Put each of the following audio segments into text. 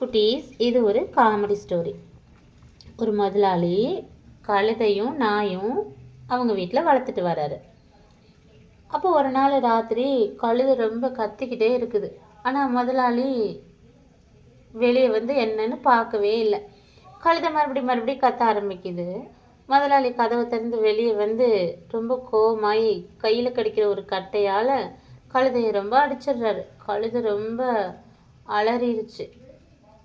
குட்டீஸ் இது ஒரு காமெடி ஸ்டோரி ஒரு முதலாளி கழுதையும் நாயும் அவங்க வீட்டில் வளர்த்துட்டு வராரு. அப்போ ஒரு நாள் ராத்திரி கழுதை ரொம்ப கத்திக்கிட்டே இருக்குது. ஆனால் முதலாளி வெளியே வந்து என்னன்னு பார்க்கவே இல்லை. கழுதை மறுபடியும் மறுபடியும் கத்த ஆரம்பிக்குது. முதலாளி கதவை திறந்து வெளியே வந்து ரொம்ப கோவமாயி கையில் கடிக்கிற ஒரு கட்டையால் கழுதையை ரொம்ப அடிச்சிடுறாரு. கழுது ரொம்ப அலறிடுச்சு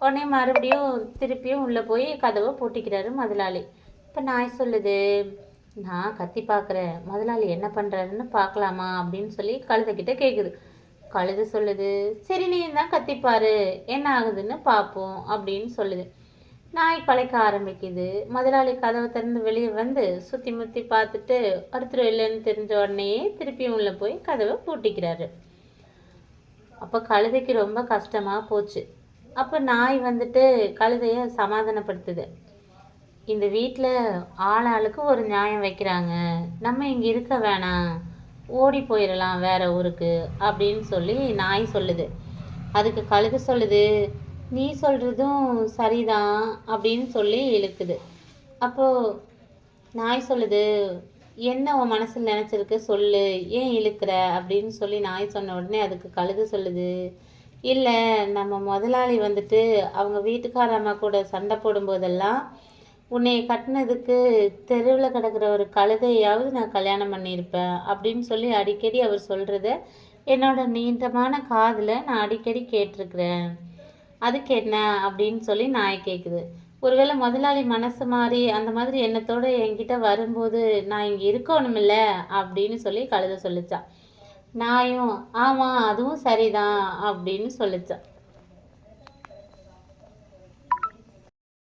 உடனே மறுபடியும் திருப்பியும் உள்ளே போய் கதவை பூட்டிக்கிறாரு முதலாளி. இப்போ நாய் சொல்லுது நான் கத்தி பார்க்குறேன் முதலாளி என்ன பண்ணுறாருன்னு பார்க்கலாமா அப்படின்னு சொல்லி கழுதைக்கிட்ட கேட்குது கழுதை சொல்லுது சரி நீ தான் கத்திப்பாரு என்ன ஆகுதுன்னு பார்ப்போம் அப்படின்னு சொல்லுது. நாய் கலைக்க ஆரம்பிக்குது. முதலாளி கதவை திறந்து வெளியே வந்து சுற்றி முற்றி பார்த்துட்டு ஒருத்தர் இல்லைன்னு தெரிஞ்ச உடனே திருப்பியும் உள்ளே போய் கதவை பூட்டிக்கிறாரு. அப்போ கழுதைக்கு ரொம்ப கஷ்டமாக போச்சு. அப்போ நாய் வந்துட்டு கழுதையை சமாதானப்படுத்துது. இந்த வீட்டில் ஆள் ஆளுக்கு ஒரு நியாயம் வைக்கிறாங்க. நம்ம இங்கே இருக்க வேணாம். ஓடி போயிடலாம் வேற ஊருக்கு அப்படின்னு சொல்லி நாய் சொல்லுது. அதுக்கு கழுகு சொல்லுது நீ சொல்கிறதும் சரிதான் அப்படின்னு சொல்லி இழுக்குது. அப்போது நாய் சொல்லுது என்ன உன் மனசில் நினச்சிருக்கு? சொல்லு. ஏன் இழுக்கிற? அப்படின்னு சொல்லி நாய் சொன்ன உடனே அதுக்கு கழுது சொல்லுது இல்லை நம்ம முதலாளி வந்துட்டு அவங்க வீட்டுக்கார அம்மா கூட சண்டை போடும்போதெல்லாம் உன்னை கட்டினதுக்கு தெருவில் கிடக்கிற ஒரு கழுதையாவது நான் கல்யாணம் பண்ணியிருப்பேன் அப்படின்னு சொல்லி அடிக்கடி அவர் சொல்கிறத என்னோட நீண்டமான காதில் நான் அடிக்கடி கேட்டிருக்கிறேன். அதுக்கு என்ன அப்படின்னு சொல்லி நாய் கேட்குது ஒருவேளை முதலாளி மனசு மாறி அந்த மாதிரி எண்ணத்தோடு என்கிட்ட வரும்போது நான் இங்கே இருக்கணுமில்ல அப்படின்னு சொல்லி கழுத சொல்லிச்சான் நாயும் ஆமாம் அதுவும் சரிதான் அப்படின்னு சொல்லிச்சான்